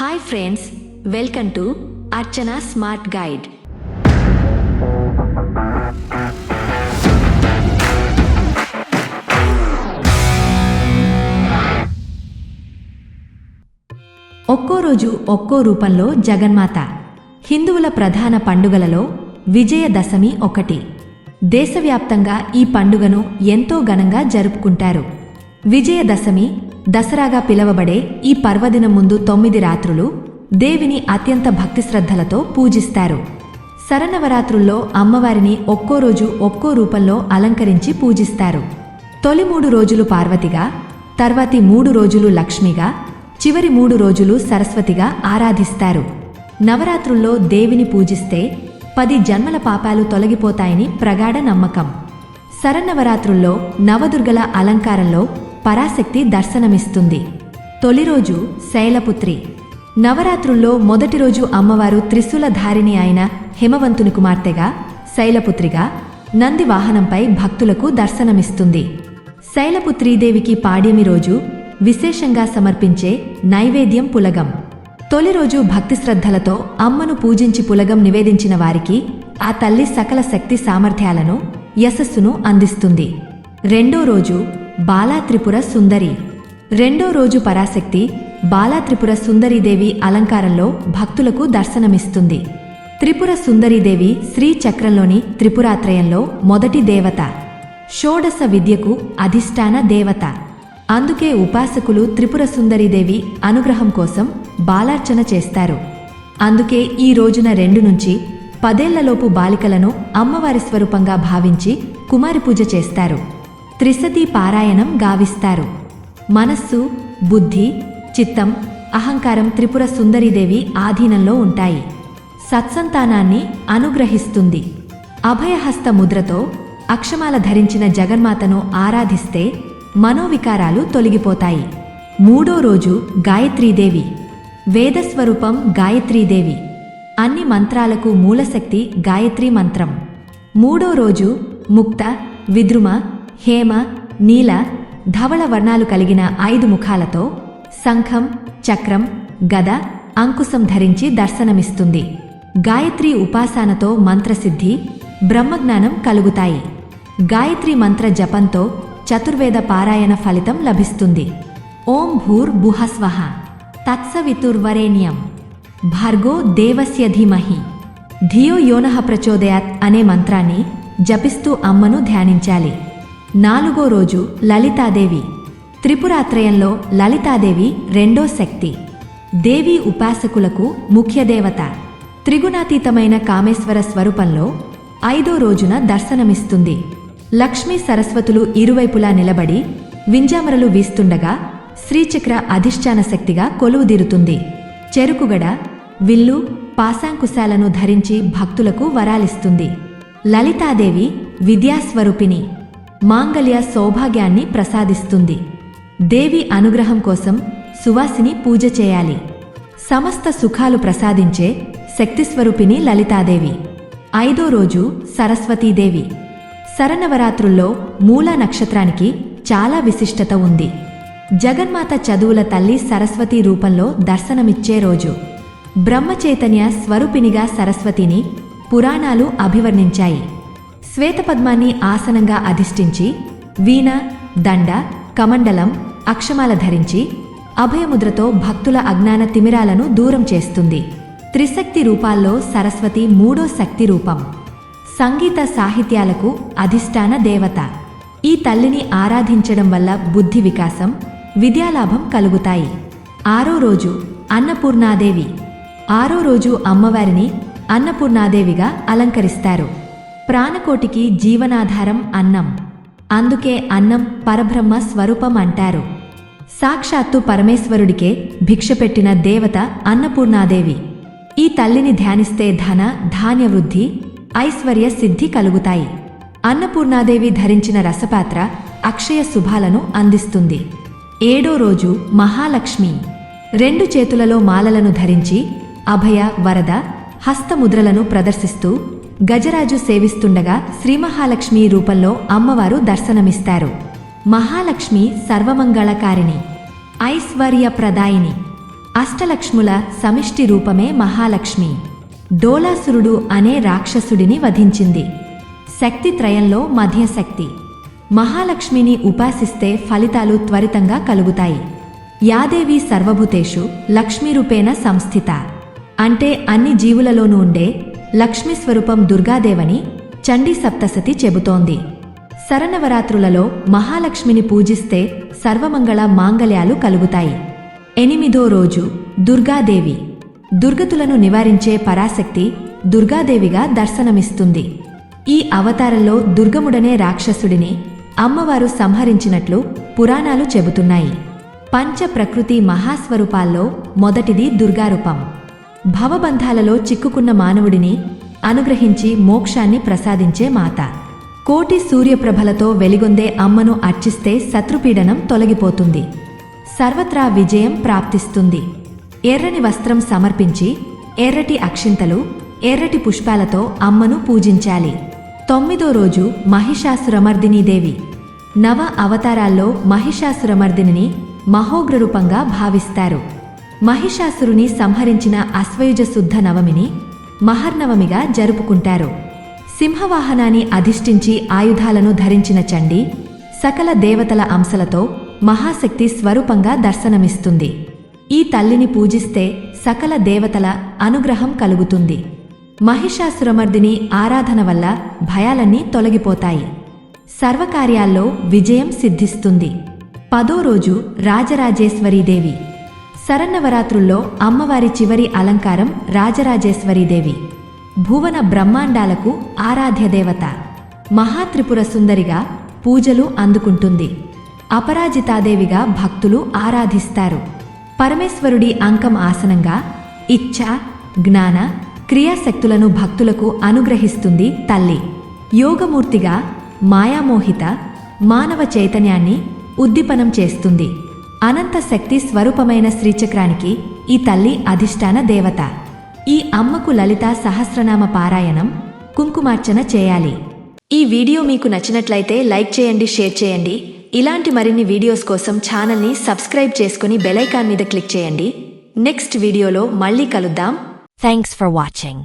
Hi friends welcome to Archana smart guide ఒక్కో రోజు ఒక్కో రూపంలో జగన్మాత. హిందువుల ప్రధాన పండుగలలో విజయదశమి ఒకటి. దేశవ్యాప్తంగా ఈ పండుగను ఎంతో ఘనంగా జరుపుకుంటారు. విజయదశమి దసరాగా పిలవబడే ఈ పర్వదినం ముందు తొమ్మిది రాత్రులు దేవిని అత్యంత భక్తి శ్రద్ధలతో పూజిస్తారు. శరన్నవరాత్రుల్లో అమ్మవారిని ఒక్కో రోజు ఒక్కో రూపంలో అలంకరించి పూజిస్తారు. తొలి మూడు రోజులు పార్వతిగా తర్వాతి మూడు రోజులు లక్ష్మిగా చివరి మూడు రోజులు సరస్వతిగా ఆరాధిస్తారు. నవరాత్రుల్లో దేవిని పూజిస్తే పది జన్మల పాపాలు తొలగిపోతాయని ప్రగాఢ నమ్మకం. శరన్నవరాత్రుల్లో నవదుర్గల అలంకారంలో పరాశక్తి దర్శనమిస్తుంది. తొలి రోజు శైలపుత్రి. నవరాత్రుల్లో మొదటి రోజు అమ్మవారు త్రిశూలధారిణి అయిన హిమవంతుని కుమార్తెగా శైలపుత్రిగా నంది వాహనంపై భక్తులకు దర్శనమిస్తుంది. శైలపుత్రీదేవికి పాడ్యమి రోజు విశేషంగా సమర్పించే నైవేద్యం పులగం. తొలి రోజు భక్తి శ్రద్ధలతో అమ్మను పూజించి పులగం నివేదించిన వారికి ఆ తల్లి సకల శక్తి సామర్థ్యాలను యశస్సును అందిస్తుంది. రెండో రోజు బాలా త్రిపుర సుందరి. రెండో రోజు పరాశక్తి బాలా త్రిపుర సుందరీదేవి అలంకారంలో భక్తులకు దర్శనమిస్తుంది. త్రిపుర సుందరీదేవి శ్రీచక్రంలోని త్రిపురాత్రయంలో మొదటి దేవత. షోడశ విద్యకు అధిష్టాన దేవత. అందుకే ఉపాసకులు త్రిపుర సుందరీదేవి అనుగ్రహం కోసం బాలార్చన చేస్తారు. అందుకే ఈ రోజున రెండు నుంచి పదేళ్ళలోపు బాలికలను అమ్మవారి స్వరూపంగా భావించి కుమారి పూజ చేస్తారు. త్రిసతి పారాయణం గావిస్తారు. మనస్సు బుద్ధి చిత్తం అహంకారం త్రిపుర సుందరీదేవి ఆధీనంలో ఉంటాయి. సత్సంతానాన్ని అనుగ్రహిస్తుంది. అభయహస్త ముద్రతో అక్షమాల ధరించిన జగన్మాతను ఆరాధిస్తే మనోవికారాలు తొలగిపోతాయి. మూడో రోజు గాయత్రీదేవి. వేదస్వరూపం గాయత్రీదేవి. అన్ని మంత్రాలకు మూలశక్తి గాయత్రీ మంత్రం. మూడో రోజు ముక్త విద్రుమ హేమ నీల ధవళ వర్ణాలు కలిగిన ఐదు ముఖాలతో శంఖం చక్రం గద అంకుశం ధరించి దర్శనమిస్తుంది. గాయత్రి ఉపాసనతో మంత్రసిద్ధి బ్రహ్మజ్ఞానం కలుగుతాయి. గాయత్రి మంత్ర జపంతో చతుర్వేద పారాయణ ఫలితం లభిస్తుంది. ఓం భూర్ భుహస్వహ తత్సవితుర్వరేణ్యం. భార్గో దేవస్య ధీమహి. ధియో యోనః ప్రచోదయాత్ అనే మంత్రాన్ని జపిస్తూ అమ్మను ధ్యానించాలి. నాలుగో రోజు లలితాదేవి. త్రిపురాత్రయంలో లలితాదేవి రెండో శక్తి. దేవి ఉపాసకులకు ముఖ్య దేవత త్రిగుణాతీతమైన కామేశ్వర స్వరూపంలో ఐదో రోజున దర్శనమిస్తుంది. లక్ష్మీ సరస్వతులు ఇరువైపులా నిలబడి వింజామరలు వీస్తుండగా శ్రీచక్ర అధిష్టాన శక్తిగా కొలువుదీరుతుంది చెరుకుగడ విల్లు పాశాంకుశాలను ధరించి భక్తులకు వరాలిస్తుంది. లలితాదేవి విద్యాస్వరూపిణి. మాంగళ్య సౌభాగ్యాన్ని ప్రసాదిస్తుంది. దేవి అనుగ్రహం కోసం సువాసిని పూజ చేయాలి. సమస్త సుఖాలు ప్రసాదించే శక్తిస్వరూపిణి లలితాదేవి. ఐదో రోజు సరస్వతీదేవి. శరన్నవరాత్రుల్లో మూలా నక్షత్రానికి చాలా విశిష్టత ఉంది. జగన్మాత చదువుల తల్లి సరస్వతి రూపంలో దర్శనమిచ్చే రోజు. బ్రహ్మచైతన్య స్వరూపినిగా సరస్వతిని పురాణాలు అభివర్ణించాయి. శ్వేతపద్మాన్ని ఆసనంగా అధిష్ఠించి వీణ దండ కమండలం అక్షమాల ధరించి అభయముద్రతో భక్తుల అజ్ఞాన తిమిరాలను దూరం చేస్తుంది. త్రిశక్తి రూపాల్లో సరస్వతి మూడో శక్తి రూపం. సంగీత సాహిత్యాలకు అధిష్టాన దేవత. ఈ తల్లిని ఆరాధించడం వల్ల బుద్ధి వికాసం విద్యాలాభం కలుగుతాయి. ఆరో రోజు అన్నపూర్ణాదేవి. ఆరో రోజు అమ్మవారిని అన్నపూర్ణాదేవిగా అలంకరిస్తారు. ప్రాణకోటికి జీవనాధారం అన్నం. అందుకే అన్నం పరబ్రహ్మ స్వరూపం అంటారు. సాక్షాత్తు పరమేశ్వరుడికే భిక్ష పెట్టిన దేవత అన్నపూర్ణాదేవి. ఈ తల్లిని ధ్యానిస్తే ధన ధాన్య వృద్ధి ఐశ్వర్య సిద్ధి కలుగుతాయి. అన్నపూర్ణాదేవి ధరించిన రసపాత్ర అక్షయ శుభాలను అందిస్తుంది. ఏడో రోజు మహాలక్ష్మి. రెండు చేతులలో మాలలను ధరించి అభయ వరద హస్తముద్రలను ప్రదర్శిస్తూ గజరాజు సేవిస్తుండగా శ్రీ మహాలక్ష్మి రూపంలో అమ్మవారు దర్శనమిస్తారు. మహాలక్ష్మి సర్వమంగళకారిణి ఐశ్వర్యప్రదాయిని అష్టలక్ష్ముల సమిష్టి రూపమే మహాలక్ష్మి. డోలాసురుడు అనే రాక్షసుడిని వధించింది. శక్తి త్రయంలో మధ్యశక్తి. మహాలక్ష్మిని ఉపాసిస్తే ఫలితాలు త్వరితంగా కలుగుతాయి. యాదేవి సర్వభూతేషు లక్ష్మీరూపేణ సంస్థిత. అంటే అన్ని జీవులలోనూ ఉండే లక్ష్మీ స్వరూపం దుర్గాదేవని చండీ సప్తసతి చెబుతోంది. శరనవరాత్రులలో మహాలక్ష్మిని పూజిస్తే సర్వమంగళ మాంగళ్యాలు కలుగుతాయి. ఎనిమిదో రోజు దుర్గాదేవి. దుర్గతులను నివారించే పరాశక్తి దుర్గాదేవిగా దర్శనమిస్తుంది. ఈ అవతారంలో దుర్గముడనే రాక్షసుడిని అమ్మవారు సంహరించినట్లు పురాణాలు చెబుతున్నాయి. పంచ ప్రకృతి మహాస్వరూపాల్లో మొదటిది దుర్గారూపం. భవబంధాలలో చిక్కుకున్న మానవుడిని అనుగ్రహించి మోక్షాన్ని ప్రసాదించే మాత. కోటి సూర్యప్రభలతో వెలిగొందే అమ్మను అర్చిస్తే శత్రుపీడనం తొలగిపోతుంది. సర్వత్రా విజయం ప్రాప్తిస్తుంది. ఎర్రని వస్త్రం సమర్పించి ఎర్రటి అక్షింతలు ఎర్రటి పుష్పాలతో అమ్మను పూజించాలి. తొమ్మిదో రోజు మహిషాసురమర్దినీదేవి నవ అవతారాల్లో మహిషాసురమర్దిని మహోగ్రరూపంగా భావిస్తారు. మహిషాసురుని సంహరించిన అశ్వయుజ శుద్ధ నవమిని మహర్నవమిగా జరుపుకుంటారు. సింహవాహనాన్ని అధిష్ఠించి ఆయుధాలను ధరించిన చండి సకల దేవతల అంశలతో మహాశక్తి స్వరూపంగా దర్శనమిస్తుంది. ఈ తల్లిని పూజిస్తే సకల దేవతల అనుగ్రహం కలుగుతుంది. మహిషాసురమర్దిని ఆరాధన వల్ల భయాలన్నీ తొలగిపోతాయి. సర్వకార్యాల్లో విజయం సిద్ధిస్తుంది. పదో రోజు రాజరాజేశ్వరీదేవి శరన్నవరాత్రుల్లో అమ్మవారి చివరి అలంకారం రాజరాజేశ్వరీదేవి భువన బ్రహ్మాండాలకు ఆరాధ్య దేవత. మహాత్రిపుర సుందరిగా పూజలు అందుకుంటుంది. అపరాజితాదేవిగా భక్తులు ఆరాధిస్తారు. పరమేశ్వరుడి అంకం ఆసనంగా ఇచ్ఛ జ్ఞాన క్రియాశక్తులను భక్తులకు అనుగ్రహిస్తుంది తల్లి. యోగమూర్తిగా మాయామోహిత మానవ చైతన్యాన్ని ఉద్దీపనం చేస్తుంది. అనంత శక్తి స్వరూపమైన శ్రీచక్రానికి ఈ తల్లి అధిష్టాన దేవత. ఈ అమ్మకు లలిత సహస్రనామ పారాయణం కుంకుమార్చన చేయాలి. ఈ వీడియో మీకు నచ్చినట్లయితే లైక్ చేయండి షేర్ చేయండి. ఇలాంటి మరిన్ని వీడియోస్ కోసం ఛానల్ని సబ్స్క్రైబ్ చేసుకుని బెలైకాన్ మీద క్లిక్ చేయండి. నెక్స్ట్ వీడియోలో మళ్ళీ కలుద్దాం. Thanks for watching.